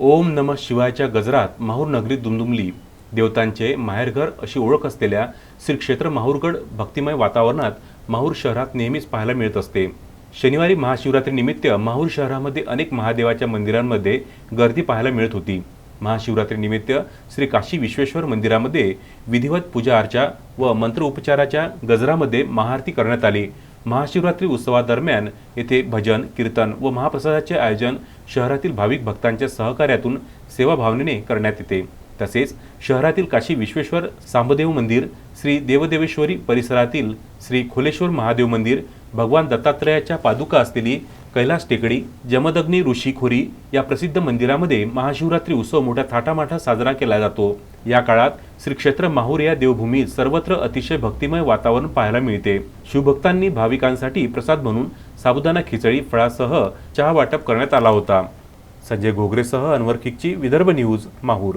ओम नम शिवायच्या गजरात माहूर नगरी दुमदुमली देवतांचे माहेरघर अशी ओळख असलेल्या श्री क्षेत्र माहूरगड भक्तिमय वातावरणात माहूर शहरात नेहमीच पाहायला मिळत असते. शनिवारी महाशिवरात्रीनिमित्त माहूर शहरामध्ये अनेक महादेवाच्या मंदिरांमध्ये गर्दी पाहायला मिळत होती. महाशिवरात्रीनिमित्त श्री काशी विश्वेश्वर मंदिरामध्ये विधिवत पूजा अर्चा व मंत्रोपचाराच्या गजरामध्ये महाआरती करण्यात आली. महाशिवरात्री उत्सवादरम्यान येथे भजन कीर्तन व महाप्रसादाचे आयोजन शहरातील भाविक भक्तांच्या सहकार्यातून सेवाभावनेने करण्यात येते. तसेच शहरातील काशी विश्वेश्वर सांबदेव मंदिर श्री देवदेवेश्वरी परिसरातील श्री खोलेश्वर महादेव मंदिर भगवान दत्तात्रयाच्या पादुका असलेली कैलास टेकडी जमदग्नी ऋषीखोरी या प्रसिद्ध मंदिरामध्ये महाशिवरात्री उत्सव मोठ्या थाटामाटात साजरा केला जातो. या काळात श्री क्षेत्र माहूर या देवभूमीत सर्वत्र अतिशय भक्तिमय वातावरण पाहायला मिळते. शिवभक्तांनी भाविकांसाठी प्रसाद म्हणून साबुदाणा खिचडी फळासह चहा वाटप करण्यात आला होता. संजय घोगरेसह अनवर खिकची विदर्भ न्यूज माहूर.